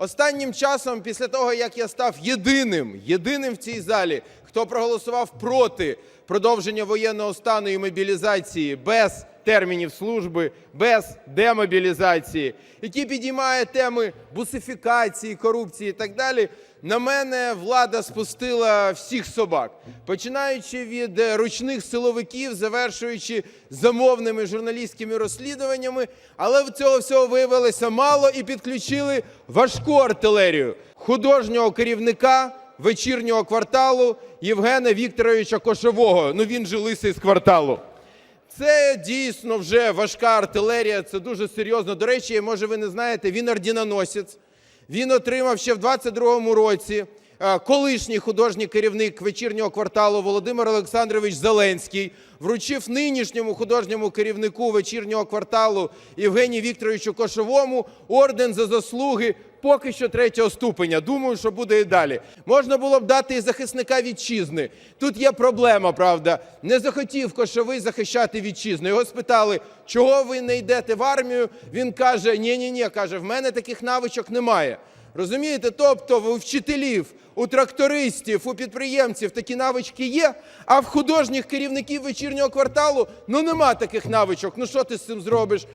Останнім часом, після того, як я став єдиним, єдиним в цій залі, хто проголосував проти продовження воєнного стану і мобілізації без термінів служби, без демобілізації, який підіймає теми бусифікації, корупції і так далі, на мене влада спустила всіх собак, починаючи від е, ручних силовиків, завершуючи замовними журналістськими розслідуваннями. Але цього всього виявилося мало і підключили важку артилерію художнього керівника вечірнього кварталу Євгена Вікторовича Кошового. Ну він же лисий з кварталу. Це дійсно вже важка артилерія, це дуже серйозно. До речі, може ви не знаєте, він ордіноносець. Він отримав ще в 22-му році колишній художній керівник вечірнього кварталу Володимир Олександрович Зеленський вручив нинішньому художньому керівнику вечірнього кварталу Євгенію Вікторовичу Кошовому орден за заслуги поки що третього ступеня. Думаю, що буде і далі. Можна було б дати і захисника вітчизни. Тут є проблема, правда. Не захотів Кошовий захищати вітчизну. Його спитали, чого ви не йдете в армію. Він каже: ні ні ні каже, в мене таких навичок немає. Розумієте? Тобто у вчителів, у трактористів, у підприємців такі навички є, а в художніх керівників вечірнього кварталу ну нема таких навичок. Ну що ти з цим зробиш?